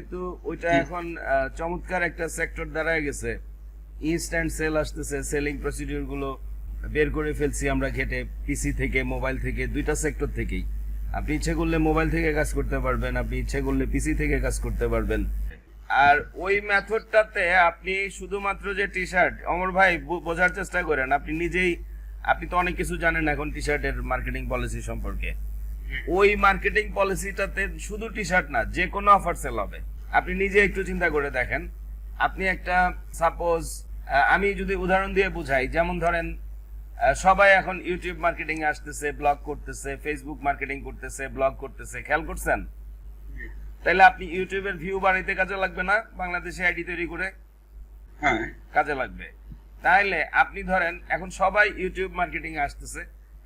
যেহেতু ওইটা এখন চমৎকার একটা সেক্টর দাঁড়ায় গেছে। ইনস্ট্যান্ট সেল আসতেছে সেলিং প্রসিডিউরগুলো বের করে ফেলছি আমরা ঘেটে পিসি থেকে মোবাইল থেকে দুইটা সেক্টর থেকেই। আপনি ইচ্ছে করলে মোবাইল থেকে কাজ করতে পারবেন আপনি ইচ্ছে করলে পিসি থেকে কাজ করতে পারবেন। আর ওই মেথডটাতে আপনি শুধুমাত্র যে টি শার্ট অমর ভাই বোঝার চেষ্টা করেন আপনি নিজেই আপনি তো অনেক কিছু জানেন এখন টি শার্টের মার্কেটিং পলিসি সম্পর্কে। ওই মার্কেটিং পলিসিটাতে শুধু টি শার্ট না যে কোনো অফার সেল হবে। আপনি নিজে একটু চিন্তা করে দেখেন। আপনি একটা সাপোজ আমি যদি উদাহরণ দিয়ে বুঝাই যেমন ধরেন সবাই এখন ইউটিউব মার্কেটিং আসতেছে ব্লগ করতেছে ফেসবুক মার্কেটিং করতেছে ব্লগ করতেছে খেয়াল করছেন? তাহলে আপনি ইউটিউবের ভিউ বাড়াইতে কাজে লাগবে না? বাংলাদেশে আইডি তৈরি করে হ্যাঁ। কাজে লাগবে। তাহলে আপনি ধরেন এখন সবাই ইউটিউব মার্কেটিং এ আসতেছে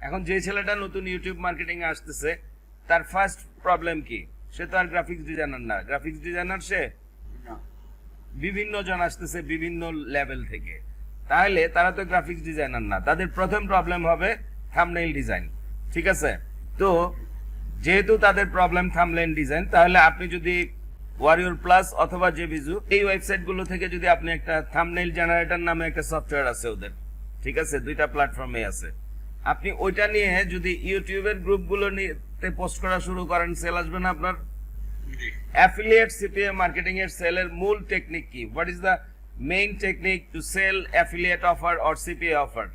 এখন যে ছেলেটা নতুন ইউটিউব মার্কেটিং এ আসতেছে তার ফার্স্ট প্রবলেম কি? সে তো আর গ্রাফিক্স ডিজাইনার না। গ্রাফিক্স ডিজাইনার সে? না। বিভিন্ন জন আসতেছে বিভিন্ন লেভেল থেকে। তাহলে তারা তো গ্রাফিক্স ডিজাইনার না। তাদের প্রথম প্রবলেম হবে থাম্বনেইল ডিজাইন ঠিক আছে? তো যেহেতু তাদের প্রবলেম থাম্বনেইল ডিজাইন তাহলে আপনি যদি ওয়ারিয়র প্লাস অথবা জেবিজু এই ওয়েবসাইটগুলো থেকে যদি আপনি একটা থাম্বনেইল জেনারেটর নামে একটা সফটওয়্যার আছে ওদের। ঠিক আছে? দুইটা প্ল্যাটফর্মে আছে। আপনি ওইটা নিয়ে যদি ইউটিউবের গ্রুপগুলো নিয়ে পোস্ট করা শুরু করেন সেল আসবে না আপনার? অ্যাফিলিয়েট সিপিএ মার্কেটিং এর সেলের মূল টেকনিক কি? What is the main technique to sell affiliate offer or CPA offer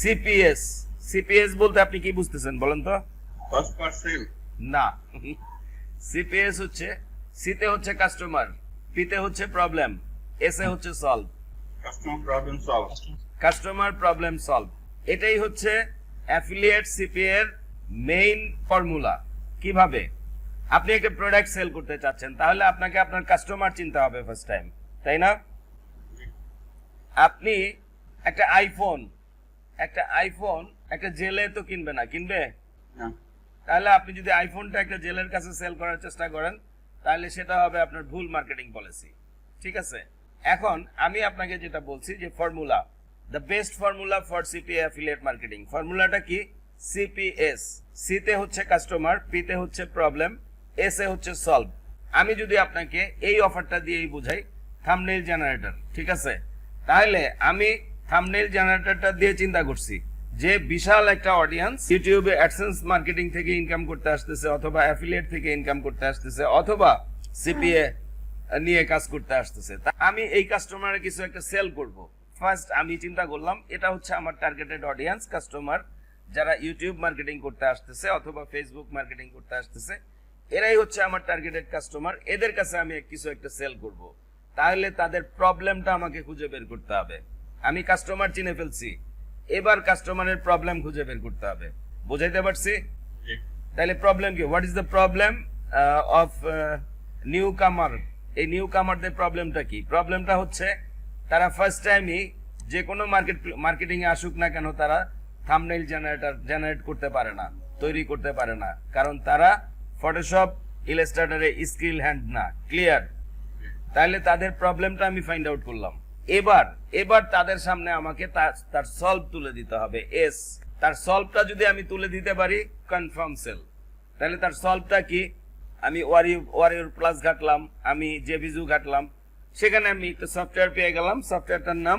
CPS CPS বলতে আপনি কি বুঝতেছেন বলেন তো? কস্ট পার সেল না। সিপিএস হচ্ছে সিতে হচ্ছে কাস্টমার পিতে হচ্ছে প্রবলেম এসে হচ্ছে solve customer problem solve customer problem solve এটাই হচ্ছে অ্যাফিলিয়েট সিপি এর মেইন ফর্মুলা কীভাবে? আপনি একটা প্রোডাক্ট সেল করতে চাচ্ছেন তাহলে আপনাকে আপনার কাস্টমার চিনতে হবে ফার্স্ট টাইম তাই না? আপনি একটা আইফোন একটা আইফোন একটা জেলে তো কিনবে না কিনবে? তাহলে আপনি যদি আইফোনটা একটা জেলের কাছে সেল করার চেষ্টা করেন তাহলে সেটা হবে আপনার ভুল মার্কেটিং পলিসি ঠিক আছে? এখন আমি আপনাকে যেটা বলছি যে formula the best formula for CP affiliate marketing ফর্মুলাটা কি? সিপিএস সিতে হচ্ছে কাস্টমার পিতে হচ্ছে প্রবলেম এস এ হচ্ছে সলভ আমি যদি আপনাকে এই অফারটা দিয়েই বুঝাই থামনেইল জেনারেটর ঠিক আছে? তাহলে আমি থামনেইল জেনারেটরটা দিয়ে চিন্তা করছি যে বিশাল একটা অডিয়েন্স ইউটিউবে অ্যাডসেন্স মার্কেটিং থেকে ইনকাম করতে আসতেছে অথবা অ্যাফিলিয়েট থেকে ইনকাম করতে আসতেছে অথবা সিপিএ নিয়ে কাজ করতে আসতেছে। তা আমি এই কাস্টমারের কিছু একটা সেল করব। ফার্স্ট আমি চিন্তা করলাম এটা হচ্ছে আমার টার্গেটেড অডিয়েন্স কাস্টমার যারা ইউটিউব মার্কেটিং করতে আসতেছে অথবা ফেসবুক মার্কেটিং করতে আসতেছে এরাই হচ্ছে আমার টার্গেটেড কাস্টমার এদের কাছে আমি কিছু একটা সেল করব। তাহলে তাদের প্রবলেমটা আমাকে খুঁজে বের করতে হবে। আমি কাস্টমার চিনে ফেলছি এবার কাস্টমারের প্রবলেম খুঁজে বের করতে হবে। বুঝাইতে পারছি? তাহলে প্রবলেম কি? What is the problem of newcomer new new কামারদের প্রবলেমটা কি? প্রবলেমটা হচ্ছে তারা ফার্স্ট টাইমই যে কোনো মার্কেট মার্কেটিংয়ে আসুক না কেন, তারা থামনেইল জেনারেটর জেনারেট করতে পারে না, তৈরি করতে পারে না। কারণ তারা ফটোশপ ইলাস্ট্রেটরে স্কিল হ্যান্ড না ক্লিয়ার তাহলে তাদের প্রবলেমটা আমি ফাইন্ড আউট করলাম। এবার এবার তাদের সামনে আমাকে তার সলভ তুলে দিতে হবে। এস তার সলভটা যদি আমি তুলে দিতে পারি কনফার্ম সেল তাহলে তার সলভটা কি? আমি ওয়ারি ওয়ারিয়র প্লাস ঘাটলাম, আমি জেবিজু ঘাটলাম। সেখানে আমি একটা সফটওয়্যার পেয়ে গেলাম। সফটওয়্যারটার নাম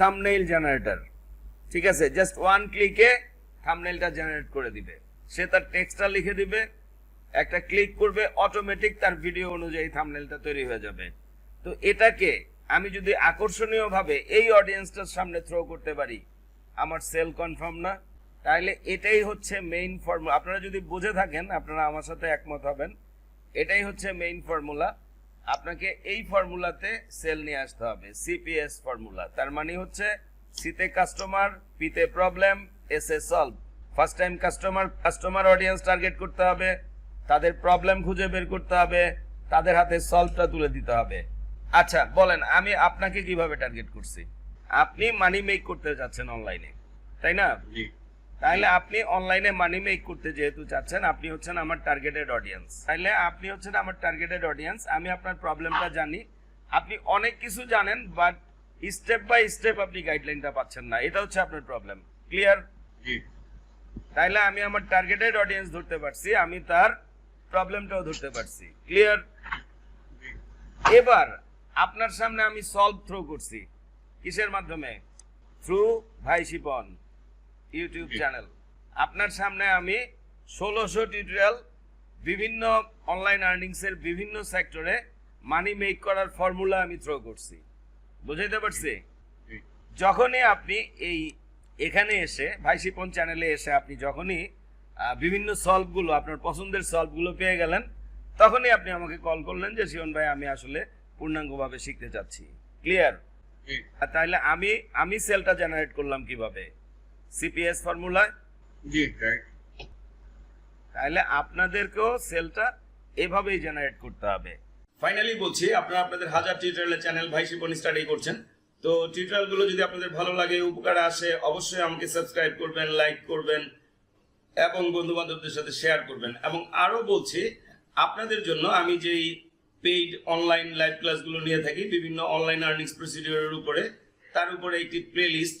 থামনেইল জেনারেটর ঠিক আছে? জাস্ট ওয়ান ক্লিকে থামনেইলটা জেনারেট করে দিবে। সে তার টেক্সটটা লিখে দিবে। একটা ক্লিক করবে অটোমেটিক তার ভিডিও অনুযায়ী থামনেলটা তৈরি হয়ে যাবে। তো এটাকে আমি যদি আকর্ষণীয়ভাবে এই অডিয়েন্সটার সামনে থ্রো করতে পারি, আমার সেল কনফার্ম না। তাহলে এটাই হচ্ছে মেইন ফর্মুলা আপনারা যদি বুঝে থাকেন, আপনারা আমার সাথে একমত হবেন। এটাই হচ্ছে মেইন ফর্মুলা আপনাকে এই ফর্মুলাতে সেল নিয়ে আসতে হবে সিপিএস ফর্মুলা। তার মানে হচ্ছে সিতে কাস্টমার পিতে problem as a solve first time customer customer audience target করতে হবে, তাদের প্রবলেম খুঁজে বের করতে হবে, তাদের হাতে সলভটা তুলে দিতে হবে। আচ্ছা বলেন, আমি আপনাকে কীভাবে টার্গেট করছি? আপনি মানি মেক করতে যাচ্ছেন অনলাইনে তাই না? তাহলে আপনি অনলাইনে মানি মেক করতে যেহেতু চাচ্ছেন আপনি হচ্ছেন আমার টার্গেটেড অডিয়েন্স তাহলে আপনি হচ্ছেন আমার টার্গেটেড অডিয়েন্স আমি আপনার প্রবলেমটা জানি। আপনি অনেক কিছু জানেন বাট স্টেপ বাই স্টেপ আপনি গাইডলাইনটা পাচ্ছেন না। এটা হচ্ছে আপনার প্রবলেম ক্লিয়ার জি। তাইলে আমি আমার টার্গেটেড অডিয়েন্স ধরতে পারছি আমি তার প্রবলেমটাও ধরতে পারছি। ক্লিয়ার জি। এবার আপনার সামনে আমি সলভ থ্রো করছি। কিসের মাধ্যমে? থ্রু ভাই শিপন। YouTube channel. আপনার সামনে আমি ষোলোশো টিউটোরিয়াল বিভিন্ন অনলাইন আর্নিংসের বিভিন্ন সেক্টরে মানি মেক করার ফর্মুলা আমি থ্রো করছি। বুঝাইতে পারছি? যখনই আপনি এই এখানে এসে ভাই শিপন চ্যানেলে এসে আপনি যখনই বিভিন্ন সলভগুলো আপনার পছন্দের সলভগুলো পেয়ে গেলেন তখনই আপনি আমাকে কল করলেন যে শিবন ভাই আমি আসলে পূর্ণাঙ্গভাবে শিখতে চাচ্ছি। ক্লিয়ার আর তাহলে আমি আমি সেলটা জেনারেট করলাম কীভাবে? সিপিএস ফর্মুলায় জি তাহলে আপনাদেরকেও সেলটা এভাবেই জেনারেট করতে হবে। ফাইনালি বলছি আপনারা আপনাদের হাজার টিউটোরিয়ালের চ্যানেল ভাই শিপন স্টাডি করছেন। তো টিউটোরিয়ালগুলো যদি আপনাদের ভালো লাগে উপকারে আসে অবশ্যই আমাকে সাবস্ক্রাইব করবেন লাইক করবেন এবং বন্ধু বান্ধবদের সাথে শেয়ার করবেন। এবং আরও বলছি আপনাদের জন্য আমি যেই পেইড অনলাইন লাইভ ক্লাসগুলো নিয়ে থাকি বিভিন্ন অনলাইন আর্নিংস প্রসিডিউরের উপরে তার উপরে একটি playlist